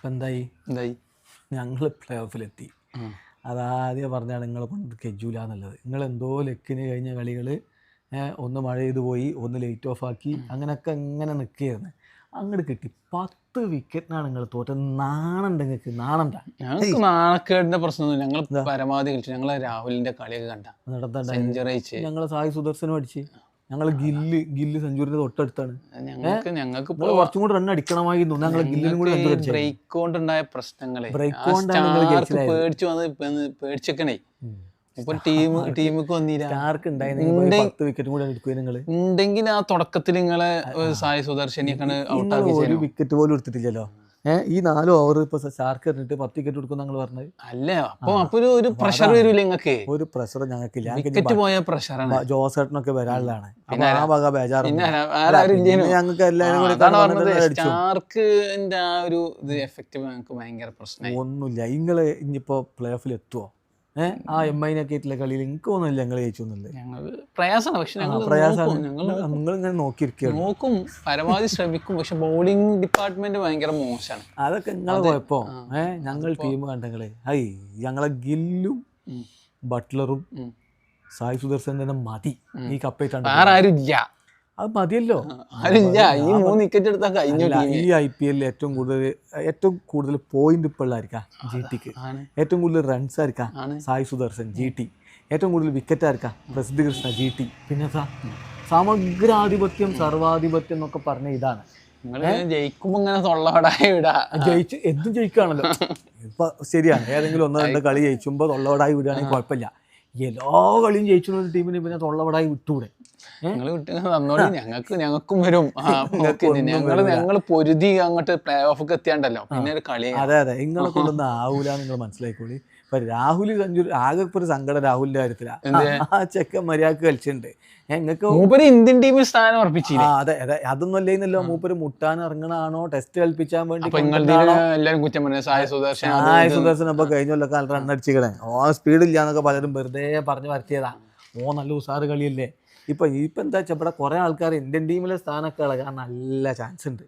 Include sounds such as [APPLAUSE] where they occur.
ഇപ്പം എന്തായി? എന്തായി? ഞങ്ങൾ പ്ലേ ഓഫിലെത്തി അതാദ്യം പറഞ്ഞാണ് നിങ്ങളെ കൊണ്ട് കെജൂല എന്നുള്ളത് നിങ്ങൾ എന്തോ ലക്കിന് കഴിഞ്ഞ കളികൾ ഒന്ന് മഴ ചെയ്ത് പോയി ഒന്ന് ലൈറ്റ് ഓഫ് ആക്കി അങ്ങനെയൊക്കെ ഇങ്ങനെ നിൽക്കുകയായിരുന്നു അങ്ങോട്ട് കിട്ടി. പത്ത് വിക്കറ്റിനാണ് നിങ്ങൾ തോറ്റ നാണുണ്ട് നിങ്ങൾക്ക് നാണണ്ട ഞങ്ങൾക്ക് നാണക്കേടിന്റെ പ്രശ്നമൊന്നും ഞങ്ങൾ പരമാവധി കളിച്ചു. ഞങ്ങൾ രാഹുലിന്റെ കളിയൊക്കെ കണ്ട. സെഞ്ചുറി ഞങ്ങൾ സായി സുദർശനം അടിച്ച്. ഞങ്ങൾ ഗില്ല് ഗില്ല് സെഞ്ചുറിന്റെ തൊട്ടടുത്താണ്. ഞങ്ങൾക്ക് ഞങ്ങൾക്ക് കുറച്ചും കൂടി റൺ അടിക്കണമായിരുന്നു ഞങ്ങൾ ഗില്ലിനും കൂടി ബ്രേക്ക് കൊണ്ടുണ്ടായ പ്രശ്നങ്ങളെ. ബ്രേക്ക് പേടിച്ചു വന്ന് പേടിച്ചേക്കണേ. ഇപ്പൊ ടീം ടീമിക്ക് വന്നില്ല. ഉണ്ടെങ്കിൽ ആ തുടക്കത്തിൽ നിങ്ങളെ സായ സുദർശനിയൊക്കെ ഒരു വിക്കറ്റ് പോലും എടുത്തിട്ടില്ലല്ലോ. ഈ നാല് ഓവർ ഇപ്പൊ ഷാർക്ക് എറിഞ്ഞിട്ട് പത്ത് വിക്കറ്റ് കൊടുക്കും ഞങ്ങൾ പറഞ്ഞത്? അല്ലേ അപ്പൊ അപ്പൊ ഒരു- പ്രഷർ വരൂല നിങ്ങൾക്ക് ഒരു പ്രഷർ ഞങ്ങൾക്കില്ല ഞങ്ങൾക്ക് വിക്കറ്റ് പോയ പ്രഷറാണ് ജോസേട്ടനൊക്കെ വരാനുള്ളതാണ്. ആ വക ഞങ്ങൾക്ക് എല്ലാവരും കൂടി അടിച്ചു ആ ഒരു ഇത് എഫക്റ്റ് ഞങ്ങൾക്ക് ഭയങ്കര പ്രശ്നം ഒന്നുമില്ല. നിങ്ങൾ ഇനിയിപ്പോ പ്ലേ ഓഫിൽ എത്തുവോ? ഏഹ് ആ എം ഐനൊക്കെ ആയിട്ടുള്ള കളിയിൽ എനിക്ക് തോന്നുന്നില്ല ഞങ്ങൾ ജയിച്ചു എന്നുള്ളത് ഞങ്ങൾ പ്രയാസമാണ്. പക്ഷെ ഞങ്ങൾ പ്രയാസമാണ് ഞങ്ങൾ നിങ്ങൾ ഇങ്ങനെ നോക്കിയിരിക്കുകയാണ്. നോക്കും പരമാവധി ശ്രമിക്കും. പക്ഷെ ബൗളിംഗ് ഡിപ്പാർട്ട്മെന്റ് ഭയങ്കര മോശമാണ്. അതൊക്കെ നിങ്ങളെ കുഴപ്പം. ഏഹ് ഞങ്ങൾ ടീം കണ്ടെങ്കിലേ ഹൈ ഞങ്ങളെ ഗില്ലും ബട്ട്ലറും സായി സുദർശൻ തന്നെ മതി. ഈ കപ്പയിട്ടാണ് വേറെ ആരും ഇല്ല അത് മതിയല്ലോ. ഈ മൂന്ന് വിക്കറ്റ് എടുത്താൽ കഴിഞ്ഞു ഈ ഐ പി എല്ലിൽ ഏറ്റവും കൂടുതൽ ഏറ്റവും കൂടുതൽ പോയിന്റ് ഇപ്പോൾ ആയിരിക്കാം ജി ടിക്ക് ഏറ്റവും കൂടുതൽ റൺസ് ആയിരിക്കാം. സായി സുദർശൻ ജി ടി ഏറ്റവും കൂടുതൽ വിക്കറ്റ് ആയിരിക്കാം പ്രസിദ്ധ കൃഷ്ണ ജി ടി പിന്നെ സമഗ്രാധിപത്യം സർവാധിപത്യം എന്നൊക്കെ പറഞ്ഞ ഇതാണ്. നിങ്ങൾ ജയിക്കുമ്പോ ഇങ്ങനെ തൊള്ളവടായി വിടാ ജയിച്ച് എന്തും ജയിക്കുകയാണല്ലോ [LAUGHS] ഇപ്പൊ ശരിയാണ്. ഏതെങ്കിലും ഒന്നോ രണ്ടോ കളി ജയിച്ചുമ്പോൾ തൊള്ളവടായി വിടുകയാണെങ്കിൽ കുഴപ്പമില്ല. എല്ലാ കളിയും ജയിച്ചു ഒരു ടീമിന് പിന്നെ തൊള്ളവടായി വിട്ടുകൂടെ ഏഹ് നിങ്ങൾ വിട്ട് തന്നോളി ഞങ്ങൾക്ക് ഞങ്ങൾക്കും വരും. ഞങ്ങൾ ഞങ്ങൾ പൊരുതി അങ്ങോട്ട് പ്ലേ ഓഫ് എത്തിയാണ്ടല്ലോ പിന്നെ ഒരു കളി. അതെ അതെ. നിങ്ങളെ കൊണ്ടൊന്നും ആവൂല നിങ്ങൾ മനസ്സിലാക്കി ഇപ്പൊ രാഹുൽ സഞ്ജു ആകെ ഇപ്പൊ ഒരു സങ്കടം രാഹുലിന്റെ കാര്യത്തിലാണ് ആ ചെക്കൻ മര്യാദയ്ക്ക് കളിച്ചിട്ടുണ്ട്. നിങ്ങൾക്ക് മൂപ്പര് ഇന്ത്യൻ ടീമിൽ സ്ഥാനം അതെ അതെ. അതൊന്നും അല്ലേന്നല്ലോ മൂപ്പര് മുട്ടാൻ ഇറങ്ങണാണോ ടെസ്റ്റ് കളിപ്പിക്കാൻ വേണ്ടി എല്ലാരും കുറ്റം പറഞ്ഞു? സായ സുദർശൻ ആ സുദർശൻ അപ്പൊ കഴിഞ്ഞ കൊല്ലൊക്കെ അടിച്ചിക്കണേ. ഓ സ്പീഡ് ഇല്ല എന്നൊക്കെ പലരും വെറുതെ പറഞ്ഞു വരുത്തിയതാ. ഓ നല്ല ഉസാറ് കളിയല്ലേ? ഇപ്പൊ ഇപ്പം എന്താ വെച്ചാൽ ഇവിടെ കുറെ ആൾക്കാർ ഇന്ത്യൻ ടീമിലെ സ്ഥാനമൊക്കെ ഇളകാൻ നല്ല ചാൻസ് ഉണ്ട്.